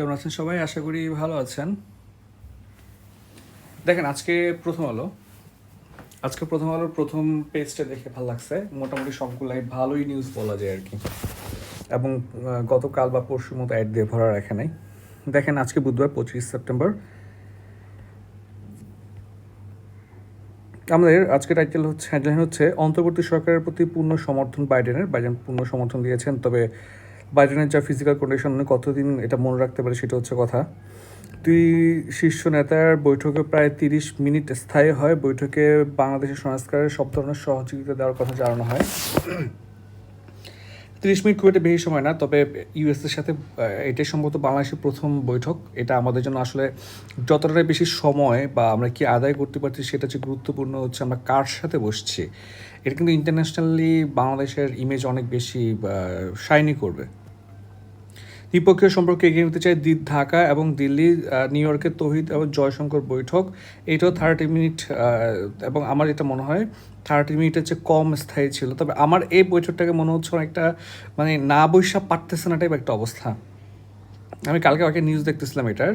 কেমন আছেন সবাই? আশা করি ভালো আছেন। দেখেন, আজকে প্রথম আলো। আজকে প্রথম আলোর প্রথম পেজটা দেখে ভালো লাগছে। মোটামুটি সবগুলাই ভালোই নিউজ বলা যায় আর কি। এবং গতকাল বা পরশুর মতো অ্যাড দিয়ে ভরা রাখে নাই। দেখেন, আজকে বুধবার, পঁচিশ সেপ্টেম্বর। আমাদের আজকে টাইটেল হচ্ছে হচ্ছে, অন্তর্বর্তী সরকারের প্রতি পূর্ণ সমর্থন বাইডেনের বাইডেন পূর্ণ সমর্থন দিয়েছেন, তবে বাইডেনের যা ফিজিক্যাল কন্ডিশন কতদিন এটা মনে রাখতে পারে সেটা হচ্ছে কথা। দুই শীর্ষ নেতার বৈঠকে প্রায় তিরিশ মিনিট স্থায়ী হয়। বৈঠকে বাংলাদেশের সংস্কারের সব ধরনের সহযোগিতা দেওয়ার কথা জানানো হয়। তিরিশ মিনিট খুব একটা বেশি সময় না, তবে ইউএস এর সাথে এটাই সম্ভবত বাংলাদেশের প্রথম বৈঠক। এটা আমাদের জন্য আসলে যতটা বেশি সময় বা আমরা কি আদায় করতে পারছি সেটা হচ্ছে গুরুত্বপূর্ণ হচ্ছে আমরা কার সাথে বসছি। এটা কিন্তু ইন্টারন্যাশনালি বাংলাদেশের ইমেজ অনেক বেশি শাইনি করবে। দ্বিপক্ষীয় সম্পর্কে এগিয়ে নিতে চাই দি- ঢাকা এবং দিল্লি নিউ ইয়র্কের তহিদ এবং জয়শঙ্কর বৈঠক। এটাও থার্টি মিনিট এবং আমার এটা মনে হয় থার্টি মিনিটের চেয়ে কম স্থায়ী ছিল। তবে আমার এই বৈঠকটাকে মনে হচ্ছে অনেকটা মানে না বৈশা পারতেছে না টাইপ একটা অবস্থা। আমি কালকে আগে নিউজ দেখতেছিলাম এটার।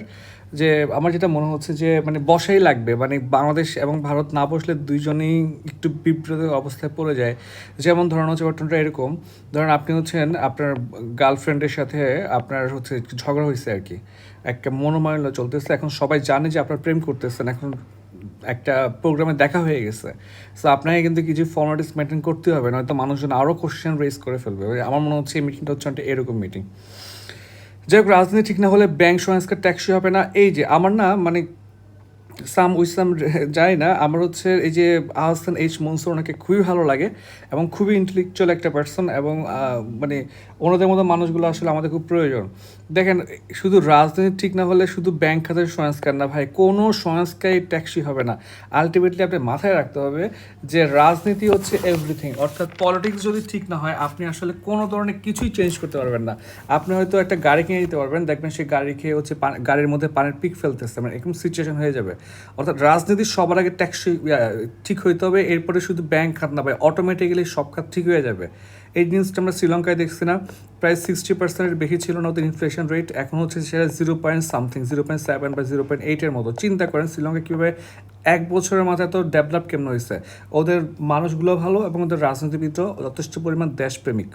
যে আমার যেটা মনে হচ্ছে যে মানে বসাই লাগবে। মানে বাংলাদেশ এবং ভারত না বসলে দুইজনেই একটু বিব্রত অবস্থায় পড়ে যায়। যেমন ধরুন হচ্ছে ঘটনাটা এরকম। ধরেন আপনি হচ্ছেন আপনার গার্লফ্রেন্ডের সাথে আপনার হচ্ছে ঝগড়া হয়েছে আর কি। একটা মনোমালিন্য চলতেছে। এখন সবাই জানে যে আপনার প্রেম করতেছেন এখন একটা প্রোগ্রামে দেখা হয়ে গেছে। সো আপনাকে কিন্তু কিছু ফর্মালিটিস মেনটেন করতে হবে। নয়তো মানুষজন আরও কোশ্চেন রেজ করে ফেলবে। আমার মনে হচ্ছে এই মিটিংটা হচ্ছে এরকম মিটিং যাই হোক, রাজনীতি ঠিক না হলে ব্যাংক সংস্কার ট্যাক্সি হবে না। এই যে আমার না মানে সাম উইসাম যায় না, আমার হচ্ছে এই যে আহসান এইচ মনসুর ওনাকে খুবই ভালো লাগে এবং খুবই ইন্টেলেকচুয়াল একটা পার্সন এবং মানে ওনাদের মতো মানুষগুলো আসলে আমাদের খুব প্রয়োজন। দেখেন, শুধু রাজনীতি ঠিক না হলে শুধু ব্যাংক খাতের সংস্কার না ভাই, কোনো সংস্কারই ট্যাক্সি হবে না। আলটিমেটলি আপনি মাথায় রাখতে হবে যে রাজনীতি হচ্ছে এভরিথিং অর্থাৎ পলিটিক্স যদি ঠিক না হয়, আপনি আসলে কোনো ধরনের কিছুই চেঞ্জ করতে পারবেন না। আপনি হয়তো একটা গাড়ি কিনে দিতে পারবেন, দেখবেন সেই গাড়ি খেয়ে হচ্ছে গাড়ির মধ্যে পানির পিক ফেলতেছে মানে এরকম সিচুয়েশন হয়ে যাবে। অর্থাৎ রাজনীতি সবার আগে ট্যাক্সি ঠিক হইতে হবে, এরপরে শুধু ব্যাংক খাত না ভাই অটোমেটিক্যালি সব খাত ঠিক হয়ে যাবে। এই জিনিসটা আমরা শ্রীলঙ্কায় দেখছি না। প্রায় সিক্সটি পার্সেন্টের বেশি ছিল না ওদের ইনফ্লেশন রেট এখন হচ্ছে সেটা zero point something zero point seven বা জিরো পয়েন্ট এইটের মতো। চিন্তা করেন, শ্রীলঙ্কা কীভাবে এক বছরের মাথায় তো ডেভেলপ কেমন হয়েছে? ওদের মানুষগুলো ভালো এবং ওদের রাজনীতিবিদও যথেষ্ট পরিমাণ দেশপ্রেমিক।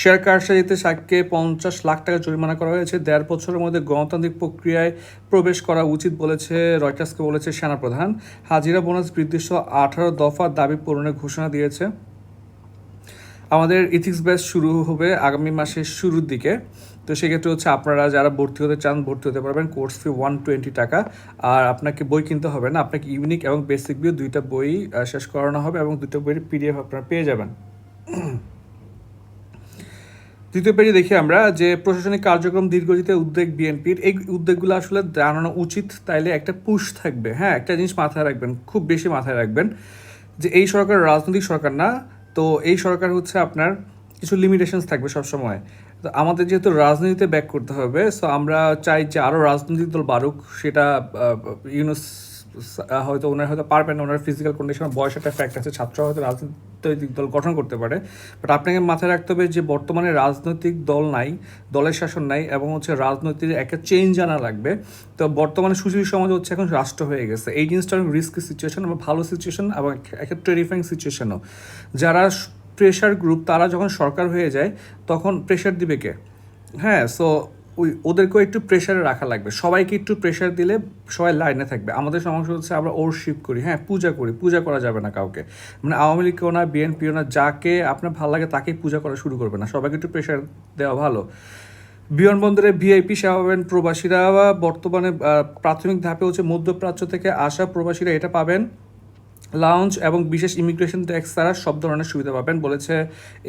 শেয়ার কারসাজিতে শাককে পঞ্চাশ লাখ টাকা জরিমানা করা হয়েছে। দেড় বছরের মধ্যে গণতান্ত্রিক প্রক্রিয়ায় প্রবেশ করা উচিত বলেছে রয়টার্সকে বলেছে সেনাপ্রধান। হাজিরা বোনাস বৃদ্ধি সহ আঠারো দফা দাবি পূরণের ঘোষণা দিয়েছে। আমাদের ইথিক্স ব্যাচ শুরু হবে আগামী মাসের শুরুর দিকে। তো সেক্ষেত্রে হচ্ছে আপনারা যারা ভর্তি হতে চান, ভর্তি হতে পারবেন কোর্স ফি ওয়ান টোয়েন্টি টাকা। আর আপনাকে বই কিনতে হবে না, আপনাকে ইউনিক এবং বেসিক বিও দুইটা বই শেষ করানো হবে এবং দুটো বইয়ের পিডিএফ আপনারা পেয়ে যাবেন। দ্বিতীয় পেজে দেখি আমরা যে প্রশাসনিক কার্যক্রম দীর্ঘজিতে উদ্বেগ বিএনপির। এই উদ্যোগগুলো আসলে জানানো উচিত, তাইলে একটা পুশ থাকবে হ্যাঁ একটা জিনিস মাথায় রাখবেন, খুব বেশি মাথায় রাখবেন যে এই সরকার রাজনৈতিক সরকার না তো এই সরকার হচ্ছে আপনার কিছু লিমিটেশনস থাকবে সবসময়। তো আমাদের যেহেতু রাজনীতিতে ব্যাক করতে হবে সো আমরা চাই যে আরও রাজনৈতিক দল বাড়ুক, সেটা ইউনুস হয়তো ওনার হয়তো পারবেন ওনার ফিজিক্যাল কন্ডিশন বয়স একটা ফ্যাক্ট আছে, ছাত্র হয়তো রাজনৈতিক দল গঠন করতে পারে। বাট আপনাকে মাথায় রাখতে হবে যে বর্তমানে রাজনৈতিক দল নাই, দলের শাসন নাই এবং হচ্ছে রাজনৈতিক একটা চেঞ্জ আনা লাগবে। তো বর্তমানে সুশীল সমাজ হচ্ছে এখন রাষ্ট্র হয়ে গেছে। এই জিনিসটা রিস্ক সিচুয়েশন এবং ভালো সিচুয়েশন এবং একটা টেরিফাইং সিচুয়েশনও যারা প্রেশার গ্রুপ তারা যখন সরকার হয়ে যায়, তখন প্রেশার দিবে কে? হ্যাঁ সো ওই, ওদেরকেও একটু প্রেশারে রাখা লাগবে। সবাইকে একটু প্রেশার দিলে সবাই লাইনে থাকবে। আমাদের সমস্যা হচ্ছে আমরা ওর ওরশিপ করি হ্যাঁ পূজা করি, পূজা করা যাবে না কাউকে। মানে আওয়ামী লীগকেও না বিএনপিও না, যাকে আপনার ভালো লাগে তাকেই পূজা করা শুরু করবে না। সবাইকে একটু প্রেশার দেওয়া ভালো। বিমানবন্দরে ভিআইপি সেবা পাবেন প্রবাসীরা, বর্তমানে প্রাথমিক ধাপে হচ্ছে মধ্যপ্রাচ্য থেকে আসা প্রবাসীরা এটা পাবেন। লাউঞ্জ এবং বিশেষ ইমিগ্রেশন ট্যাক্স ছাড়া সব ধরনের সুবিধা পাবেন, বলেছে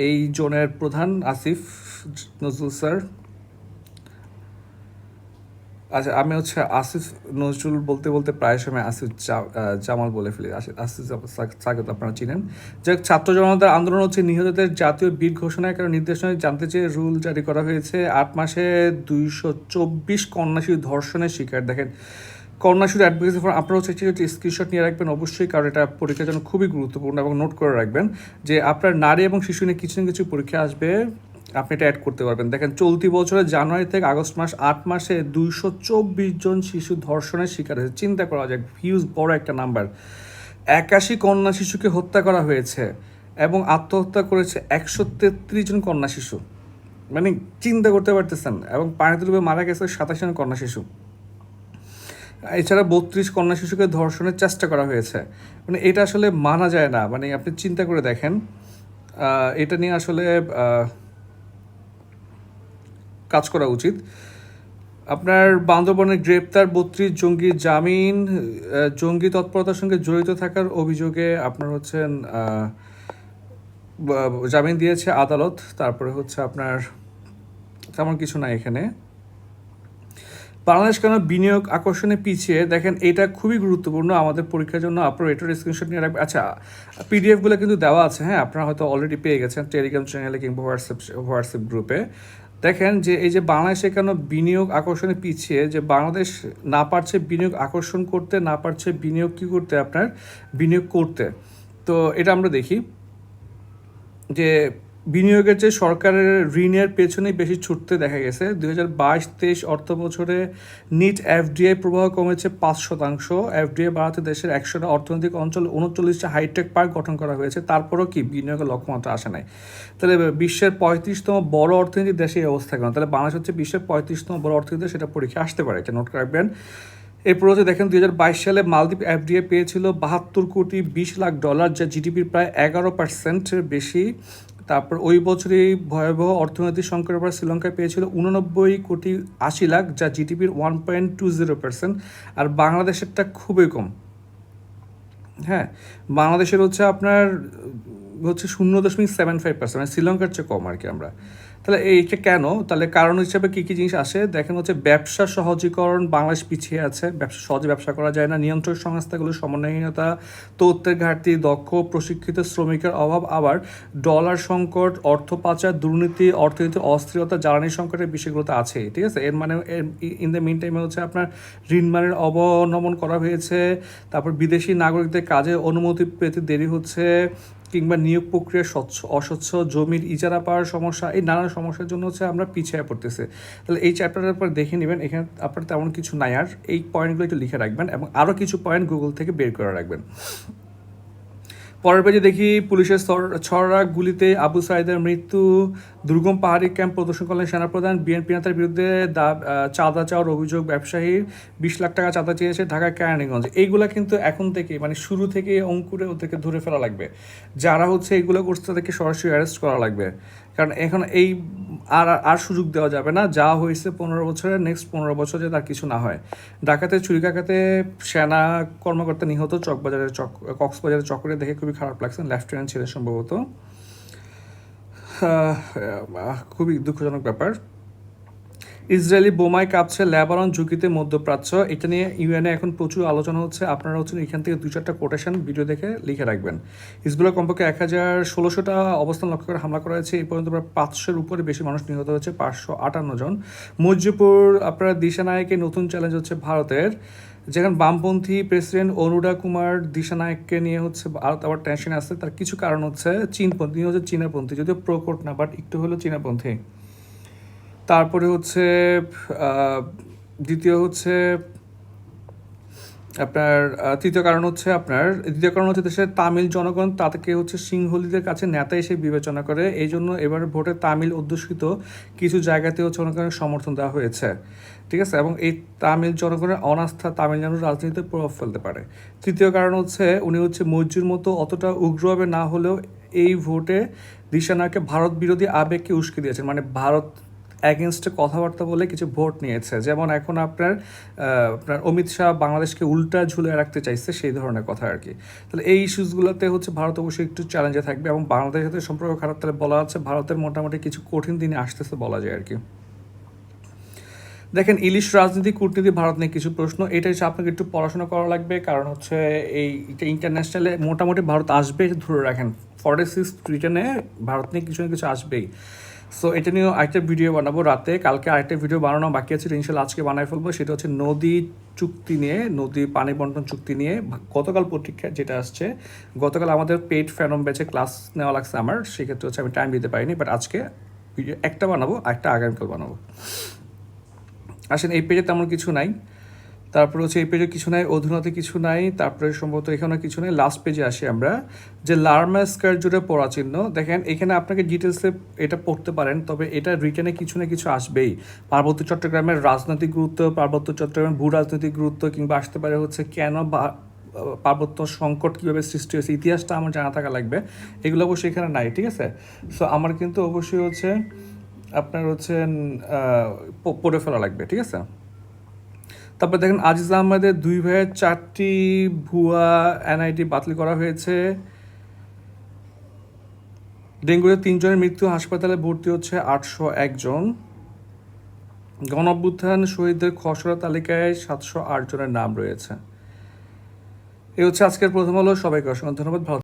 এই জোনের প্রধান আসিফ নজরুল স্যার। আচ্ছা আমি হচ্ছে আসিফ নজরুল বলতে বলতে প্রায় সময় আসিফ জামাল বলে ফেলি। আসিফ আসিফ স্বাগত আপনারা চিনেন। যাই ছাত্র জনতার আন্দোলন হচ্ছে নিহতদের জাতীয় বীর ঘোষণায় কারণ নির্দেশনায় জানতে চেয়ে রুল জারি করা হয়েছে। আট মাসে দুইশো চব্বিশ কন্যাশী ধর্ষণের শিকার। দেখেন কন্যাশুর অ্যাডভোকেসি ফর আপনারা হচ্ছে একটি স্ক্রিনশট নিয়ে রাখবেন অবশ্যই, কারণ এটা পরীক্ষার জন্য খুবই গুরুত্বপূর্ণ এবং নোট করে রাখবেন যে আপনার নারী এবং শিশু নিয়ে কিছু না কিছু পরীক্ষা আসবে। আপনি এটা অ্যাড করতে পারবেন। দেখেন, চলতি বছরের জানুয়ারি থেকে আগস্ট মাস, আট মাসে দুইশো চব্বিশ জন শিশু ধর্ষণের শিকার হয়েছে। চিন্তা করা যায় হিউজ বড় একটা নাম্বার একাশি কন্যা শিশুকে হত্যা করা হয়েছে এবং আত্মহত্যা করেছে একশো তেত্রিশ জন কন্যা শিশু। মানে চিন্তা করতে পারতেছেন এবং পানিতে ডুবে মারা গেছে সাতাশ জন কন্যা শিশু। এছাড়া বত্রিশ কন্যা শিশুকে ধর্ষণের চেষ্টা করা হয়েছে। মানে এটা আসলে মানা যায় না। মানে আপনি চিন্তা করে দেখেন এটা নিয়ে আসলে কাজ করা উচিত। আপনার বান্দরবনের গ্রেপ্তার বত্রিশ জঙ্গি জামিন জঙ্গি তৎপরতার সঙ্গে জড়িত থাকার অভিযোগে আপনার হচ্ছেন জামিন দিয়েছে আদালত। তারপরে হচ্ছে আপনার তেমন কিছু নাই এখানে। বাংলাদেশ কেন বিনিয়োগ আকর্ষণে পিছিয়ে? দেখেন, এটা খুবই গুরুত্বপূর্ণ। আমাদের পরীক্ষার জন্য আপনার এটার স্ক্রিনশট নিয়ে রাখবেন আচ্ছা পিডিএফগুলো কিন্তু দেওয়া আছে। হ্যাঁ আপনারা হয়তো অলরেডি পেয়ে গেছেন টেলিগ্রাম চ্যানেলে কিংবা হোয়াটসঅ্যাপ হোয়াটসঅ্যাপ গ্রুপে দেখেন যে এই যে বাংলাদেশে কেন বিনিয়োগ আকর্ষণে পিছিয়ে, যে বাংলাদেশ না পারছে বিনিয়োগ আকর্ষণ করতে, না পারছে বিনিয়োগ কী করতে আপনার? বিনিয়োগ করতে। তো এটা আমরা দেখি যে বিনিয়োগের চেয়ে সরকারের ঋণের পেছনেই বেশি ছুটতে দেখা গেছে। দুই হাজার বাইশ তেইশ অর্থ বছরে নিট এফডিআই প্রবাহ কমেছে পাঁচ শতাংশ। এফডিআই বাড়াতে দেশের একশোটা অর্থনৈতিক অঞ্চল উনচল্লিশটা হাইটেক পার্ক গঠন করা হয়েছে। তারপরেও কি বিনিয়োগের লক্ষ্যমাত্রা আসে নাই? তাহলে বিশ্বের পঁয়ত্রিশতম বড় অর্থনীতির দেশে এই অবস্থা কেন? তাহলে বাংলাদেশ হচ্ছে বিশ্বের পঁয়ত্রিশতম বড় অর্থনীতি সেটা পরীক্ষা আসতে পারে, এটা নোট রাখবেন। এরপর হচ্ছে দেখেন, দুই হাজার বাইশ সালে মালদ্বীপ এফডিএ পেয়েছিল বাহাত্তর কোটি বিশ লাখ ডলার যা জিডিপির প্রায় এগারো পার্সেন্টের বেশি। তারপর ওই বছরই ভয়াবহ অর্থনৈতিক সংকটের পর শ্রীলঙ্কায় পেয়েছিল উননব্বই কোটি আশি লাখ, যা জিডিপির one point two zero percent আর বাংলাদেশেরটা খুবই কম। হ্যাঁ বাংলাদেশের হচ্ছে আপনার, হচ্ছে শূন্য দশমিক সেভেন ফাইভ পার্সেন্ট মানে শ্রীলঙ্কার চেয়ে কম আর কি আমরা। তাহলে এইটা কেন? তাহলে কারণ হিসেবে কী কী জিনিস আসে? দেখেন হচ্ছে ব্যবসা সহজীকরণ, বাংলাদেশ পিছিয়ে আছে। ব্যবসা সহজে ব্যবসা করা যায় না। নিয়ন্ত্রণ সংস্থাগুলোর সমন্বয়হীনতা, তথ্যের ঘাটতি, দক্ষ, প্রশিক্ষিত শ্রমিকের অভাব। আবার ডলার সংকট, অর্থ পাচার, দুর্নীতি অর্থনীতির অস্থিরতা, জ্বালানি সংকটের বিষয়গুলো তো আছেই, ঠিক আছে? এর মানে ইন দ্য মিন টাইমে হচ্ছে আপনার ঋণ মানের অবনমন করা হয়েছে। তারপর বিদেশি নাগরিকদের কাজে অনুমতি পেতে দেরি হচ্ছে। কিংবা নিয়োগ প্রক্রিয়া স্বচ্ছ, অস্বচ্ছ, জমির ইজারা পাওয়ার সমস্যা, এই নানান সমস্যার জন্য হচ্ছে আমরা পিছিয়ে পড়তেছে। তাহলে এই চ্যাপ্টারের পর দেখে নেবেন, এখানে আপনার তেমন কিছু নাই আর। এই পয়েন্টগুলো একটু লিখে রাখবেন এবং আরও কিছু পয়েন্ট গুগল থেকে বের করে রাখবেন। পরের পেজে দেখি, পুলিশের ছড়া গুলিতে আবু সাইদের মৃত্যু দুর্গম পাহাড়ি ক্যাম্প প্রদর্শন করলেন সেনাপ্রধান বিএনপি নেতার বিরুদ্ধে দা- চাঁদা চাওয়ার অভিযোগ ব্যবসায়ীর বিশ লাখ টাকা চাঁদা চেয়েছে ঢাকা কেরানীগঞ্জ। এইগুলা কিন্তু এখন থেকে মানে শুরু থেকে অঙ্কুরে ওদেরকে ধরে ফেলা লাগবে। যারা হচ্ছে এইগুলো করছে তাদেরকে সরাসরি অ্যারেস্ট করা লাগবে। কারণ এখন এই আর আর সুযোগ দেওয়া যাবে না। যা হয়েছে পনেরো বছরে নেক্সট পনেরো বছরে তার কিছু না হয়। ডাকাতে চুরিকাকাতে সেনা কর্মকর্তা নিহত চকবাজারের চক কক্সবাজারের চক্রে দেখে খুবই খারাপ লাগছে। লেফটেন্যান্ট ছিলেন সম্ভবত। খুবই দুঃখজনক ব্যাপার। ইসরায়েলি বোমায় কাঁপছে লেবানন ঝুঁকিতে মধ্যপ্রাচ্য। এটা নিয়ে ইউএনএ এখন প্রচুর আলোচনা হচ্ছে। আপনারা হচ্ছেন এখান থেকে দু চারটা কোটেশন ভিডিও দেখে লিখে রাখবেন। হিজবুল্লাহ কমপক্ষে এক হাজার ষোলোশোটা অবস্থান লক্ষ্য করে হামলা করা হয়েছে। এই পর্যন্ত প্রায় পাঁচশোর উপরে বেশি মানুষ নিহত হয়েছে, পাঁচশো আটান্ন জন। মজিপুর আপনার দিশানায়কে নতুন চ্যালেঞ্জ হচ্ছে ভারতের। যেখানে বামপন্থী প্রেসিডেন্ট অনুরা কুমার দিশানায়ককে নিয়ে হচ্ছে ভারত আবার টেনশন আসছে তার কিছু কারণ হচ্ছে চীনপন্থী হচ্ছে চীনাপন্থী, যদিও প্রকট না বাট একটু হলো চীনাপন্থী। তারপরে হচ্ছে দ্বিতীয় হচ্ছে আপনার তৃতীয় কারণ হচ্ছে আপনার, দ্বিতীয় কারণ হচ্ছে দেশের তামিল জনগণ, তাদেরকে হচ্ছে সিংহলীদের কাছে নেতা এসে বিবেচনা করে। এই জন্য এবার ভোটে তামিল অধ্যুষিত কিছু জায়গাতে হচ্ছে অনেক সমর্থন দেওয়া হয়েছে। ঠিক আছে? এবং এই তামিল জনগণের অনাস্থা তামিলনাড়ুর রাজনীতিতে প্রভাব ফেলতে পারে। তৃতীয় কারণ হচ্ছে উনি হচ্ছে মৈত্রীর মতো অতটা উগ্রভাবে না হলেও এই ভোটে দিশানাকে ভারত বিরোধী আবেগকে উস্কে দিয়েছেন। মানে ভারত অ্যাগেনস্টে কথাবার্তা বলে কিছু ভোট নিয়েছে। যেমন এখন আপনার আপনার অমিত শাহ বাংলাদেশকে উল্টা ঝুলে রাখতে চাইছে সেই ধরনের কথা আর কি। তাহলে এই ইস্যুসগুলোতে হচ্ছে ভারত অবশ্যই একটু চ্যালেঞ্জে থাকবে এবং বাংলাদেশের সাথে সম্পর্ক খারাপ। তাহলে বলা হচ্ছে ভারতের মোটামুটি কিছু কঠিন দিনে আসতেছে বলা যায় আর কি। দেখেন, ইলিশ রাজনীতি, কূটনীতি, ভারত নিয়ে কিছু প্রশ্ন। এটা হচ্ছে আপনাকে একটু পড়াশোনা করা লাগবে। কারণ হচ্ছে এই ইন্টারন্যাশনালে মোটামুটি ভারত আসবে, ধরে রাখেন। ফর্টি সিক্স রিটার্নে ভারত নিয়ে কিছু না কিছু আসবেই। সো এটা নিয়েও আরেকটা ভিডিও বানাবো রাতে। কালকে আরেকটা ভিডিও বানানো বাকি আছে ইনশাল্লাহ আজকে বানাই ফেলব। সেটা হচ্ছে নদী চুক্তি নিয়ে, নদী পানি বন্টন চুক্তি নিয়ে গতকাল পত্রিকা যেটা আসছে। গতকাল আমাদের পেড ফ্যানম ব্যাচে ক্লাস নেওয়া লাগছে আমার, সেক্ষেত্রে হচ্ছে আমি টাইম দিতে পারিনি বাট আজকে ভিডিও একটা বানাবো একটা আগামীকাল বানাবো। আসেন, এই পেজে তেমন কিছু নাই। তারপরে হচ্ছে এই পেজে কিছু নাই, অধুনাতে কিছু নাই, তারপরে সম্ভবত এখানে কিছু নাই। লাস্ট পেজে আসি আমরা, যে লার্মাস্কার জুড়ে পড়া চিহ্ন, দেখেন এখানে আপনাকে ডিটেলসে এটা পড়তে পারেন, তবে এটা রিটার্নে কিছু না কিছু আসবেই। পার্বত্য চট্টগ্রামের রাজনৈতিক গুরুত্ব, পার্বত্য চট্টগ্রামের ভূ রাজনৈতিক গুরুত্ব, কিংবা আসতে পারে হচ্ছে কেন বা, পার্বত্য সংকট কীভাবে সৃষ্টি হয়েছে, ইতিহাসটা আমার জানা থাকা লাগবে। এগুলো অবশ্যই এখানে নাই, ঠিক আছে? সো আমার কিন্তু অবশ্যই হচ্ছে, আপনার হচ্ছে পড়ে ফেলা লাগবে, ঠিক আছে? তারপর দেখেন আজিজ আহমেদের দুই ভাইয়ের চারটি ভুয়া এনআইটি বাতিল করা হয়েছে। ডেঙ্গুতে তিনজনের মৃত্যু, হাসপাতালে ভর্তি হচ্ছে আটশো একজন গণঅভ্যুত্থান শহীদদের খসড়া তালিকায় সাতশো আট জনের নাম রয়েছে। এই হচ্ছে আজকের প্রথম হলো সবাইকে অসংখ্য ধন্যবাদ। ভালো